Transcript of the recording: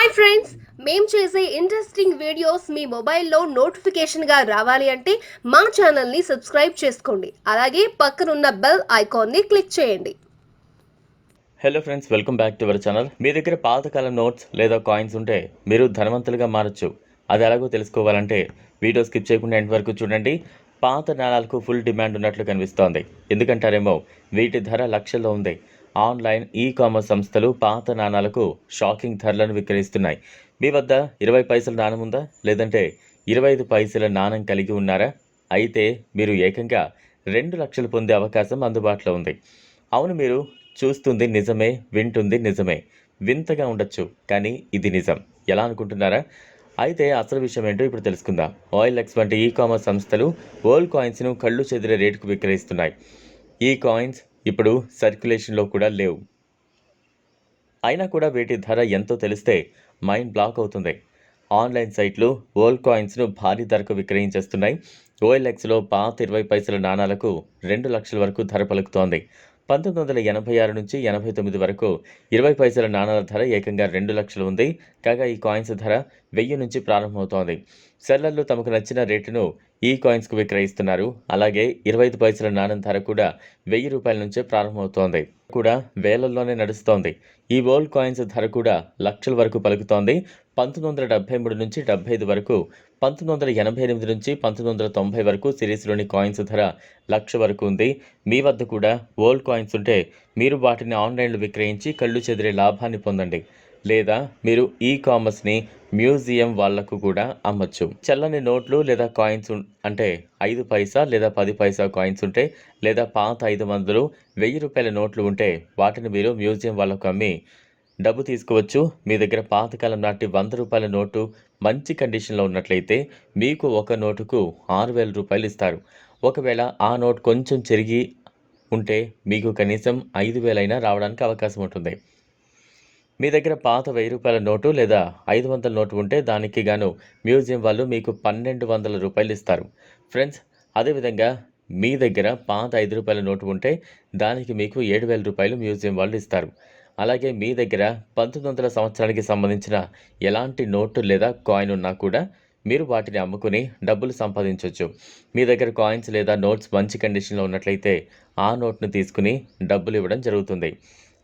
Hi friends మేము చేసే interesting videos మీ మొబైల్లో నోటిఫికేషన్గా రావాలి అంటే మా ఛానల్ని సబ్స్క్రైబ్ చేసుకోండి. అలాగే పక్కనున్న బెల్ ఐకాన్ని క్లిక్ చేయండి. Hello friends welcome back to our channel మీ దగ్గర పాతకాలం నోట్స్ లేదా కాయిన్స్ ఉంటే మీరు ధనవంతులుగా మారచ్చు. అది ఎలాగో తెలుసుకోవాలంటే వీడియో స్కిప్ చేయకుండా ఎండ్ వరకు చూడండి. పాత నాణాలకు ఫుల్ డిమాండ్ ఉన్నట్లు కనిపిస్తోంది. ఎందుకంటారేమో వీటి ధర లక్షల్లో ఉంది. ఆన్లైన్ ఈ కామర్స్ సంస్థలు పాత నాణాలకు షాకింగ్ ధరలను విక్రయిస్తున్నాయి. మీ వద్ద ఇరవై పైసల నాణం ఉందా? లేదంటే ఇరవై ఐదు పైసల నాణం కలిగి ఉన్నారా? అయితే మీరు ఏకంగా రెండు లక్షలు పొందే అవకాశం అందుబాటులో ఉంది. అవును మీరు చూస్తుంది నిజమే వింటుంది నిజమే. వింతగా ఉండొచ్చు కానీ ఇది నిజం. ఎలా అనుకుంటున్నారా? అయితే అసలు విషయం ఏంటో ఇప్పుడు తెలుసుకుందాం. ఆయిల్ ఎక్స్ వంటి ఈ కామర్స్ సంస్థలు ఓల్డ్ కాయిన్స్ను కళ్ళు చెదిరే రేటుకు విక్రయిస్తున్నాయి. ఈ కాయిన్స్ ఇప్పుడు సర్క్యులేషన్లో కూడా లేవు. అయినా కూడా వీటి ధర ఎంతో తెలిస్తే మైండ్ బ్లాక్ అవుతుంది. ఆన్లైన్ సైట్లు ఓల్డ్ కాయిన్స్ను భారీ ధరకు విక్రయించేస్తున్నాయి. ఓఎల్ఎక్స్లో పాత ఇరవై పైసల నాణాలకు రెండు లక్షల వరకు ధర పలుకుతోంది. పంతొమ్మిది వందల ఎనభై ఆరు నుంచి ఎనభై తొమ్మిది వరకు ఇరవై పైసల నాణాల ధర ఏకంగా రెండు లక్షలు ఉంది. కాగా ఈ కాయిన్స్ ధర వెయ్యి నుంచి ప్రారంభమవుతోంది. సెల్లర్లు తమకు నచ్చిన రేటును ఈ కాయిన్స్కు విక్రయిస్తున్నారు. అలాగే ఇరవై ఐదు పైసల నాణం ధర కూడా వెయ్యి రూపాయల నుంచే ప్రారంభమవుతోంది. కూడా వేలల్లోనే నడుస్తోంది. ఈ ఓల్డ్ కాయిన్స్ ధర కూడా లక్షల వరకు పలుకుతోంది. పంతొమ్మిది వందల డెబ్బై మూడు నుంచి డెబ్బై ఐదు వరకు పంతొమ్మిది వందల ఎనభై ఎనిమిది నుంచి పంతొమ్మిది వందల తొంభై వరకు సిరీస్లోని కాయిన్స్ ధర లక్ష వరకు ఉంది. మీ వద్ద కూడా ఓల్డ్ కాయిన్స్ ఉంటే మీరు వాటిని ఆన్లైన్లో విక్రయించి కళ్ళు చెదిరే లాభాన్ని పొందండి. లేదా మీరు ఈ కామర్స్ని మ్యూజియం వాళ్ళకు కూడా అమ్మచ్చు. చల్లని నోట్లు లేదా కాయిన్స్ అంటే ఐదు పైసా లేదా పది పైసా కాయిన్స్ ఉంటే లేదా పాత ఐదు వందలు వెయ్యి రూపాయల నోట్లు ఉంటే వాటిని మీరు మ్యూజియం వాళ్ళకు అమ్మి డబ్బు తీసుకోవచ్చు. మీ దగ్గర పాతకాలం నాటి వంద రూపాయల నోటు మంచి కండిషన్లో ఉన్నట్లయితే మీకు ఒక నోటుకు ఆరు వేల రూపాయలు ఇస్తారు. ఒకవేళ ఆ నోట్ కొంచెం చెరిగి ఉంటే మీకు కనీసం ఐదు వేలైనా రావడానికి అవకాశం ఉంటుంది. మీ దగ్గర పాత వెయ్యి రూపాయల నోటు లేదా ఐదు వందల నోటు ఉంటే దానికి గాను మ్యూజియం వాళ్ళు మీకు పన్నెండు వందల రూపాయలు ఇస్తారు. ఫ్రెండ్స్ అదేవిధంగా మీ దగ్గర పాత ఐదు రూపాయల నోటు ఉంటే దానికి మీకు ఏడు వేల రూపాయలు మ్యూజియం వాళ్ళు ఇస్తారు. అలాగే మీ దగ్గర పంతొమ్మిది వందల సంవత్సరానికి సంబంధించిన ఎలాంటి నోటు లేదా కాయిన్ ఉన్నా కూడా మీరు వాటిని అమ్ముకుని డబ్బులు సంపాదించవచ్చు మీ దగ్గర కాయిన్స్ లేదా నోట్స్ మంచి కండిషన్లో ఉన్నట్లయితే ఆ నోట్ను తీసుకుని డబ్బులు ఇవ్వడం జరుగుతుంది.